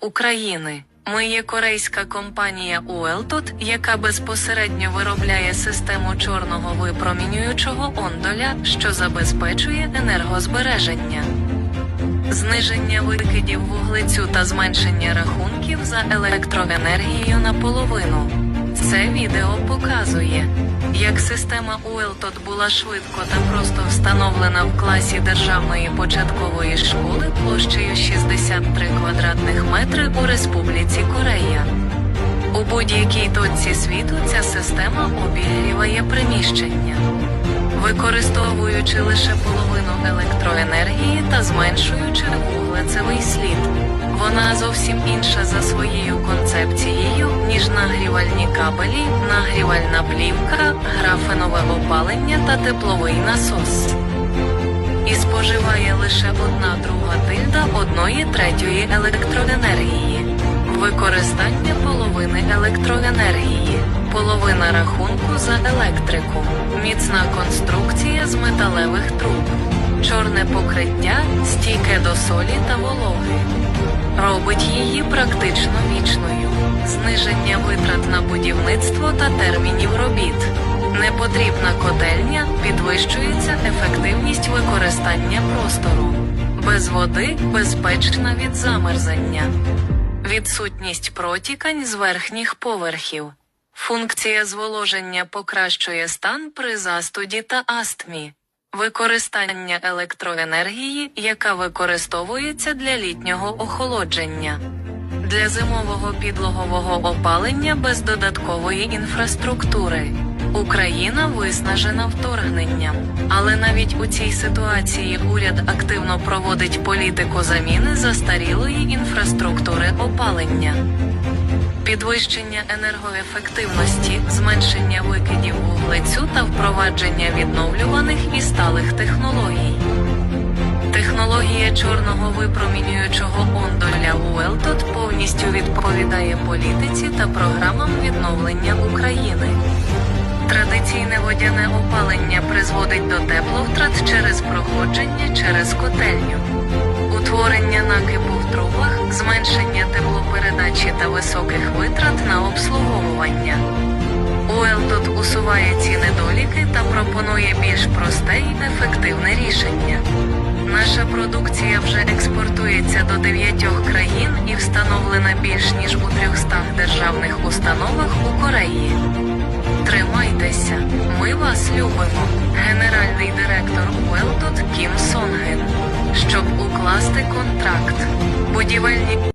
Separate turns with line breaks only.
України. Ми є корейська компанія Уелтот, яка безпосередньо виробляє систему чорного випромінюючого ондоля, що забезпечує енергозбереження. Зниження викидів вуглецю та зменшення рахунків за електроенергію наполовину. Це відео показує, як система Уелтот була швидко та просто встановлена в класі державної початкової школи площею 63 квадратних метри у Республіці Корея. У будь-якій точці світу ця система обігріває приміщення використовуючи лише половину електроенергії та зменшуючи вуглецевий слід. Вона зовсім інша за своєю концепцією, нагрівальні кабелі, нагрівальна плівка, графенове опалення та тепловий насос. І споживає лише одна друга тильда одної третьої електроенергії. Використання половини електроенергії, половина рахунку за електрику, міцна конструкція з металевих труб, чорне покриття, стійке до солі та вологи. Робить її практично вічною, зниження витрат на будівництво та термінів робіт. Непотрібна котельня підвищується ефективність використання простору. Без води безпечна від замерзання. Відсутність протікань з верхніх поверхів. Функція зволоження покращує стан при застуді та астмі. Використання електроенергії, яка використовується для літнього охолодження. Для зимового підлогового опалення без додаткової інфраструктури. Україна виснажена вторгненням. Але навіть у цій ситуації уряд активно проводить політику заміни застарілої інфраструктури опалення. Підвищення енергоефективності, зменшення викидів вуглецю та впровадження відновлюваних і сталих технологій. Технологія чорного випромінюючого ондоля Уелтот повністю відповідає політиці та програмам відновлення України. Традиційне водяне опалення призводить до тепловтрат через проходження через котельню, утворення накипу в трубах, зменшення теплопередачі та високих витрат на обслуговування. Уелтот усуває ці недоліки та пропонує більш просте і ефективне рішення. Наша продукція вже експортується до дев'ятьох країн і встановлена більш ніж у 300 державних установах у Кореї. Тримайтеся, ми вас любимо. Генеральний директор Уелтот Кім Сонген. Щоб укласти контракт. you were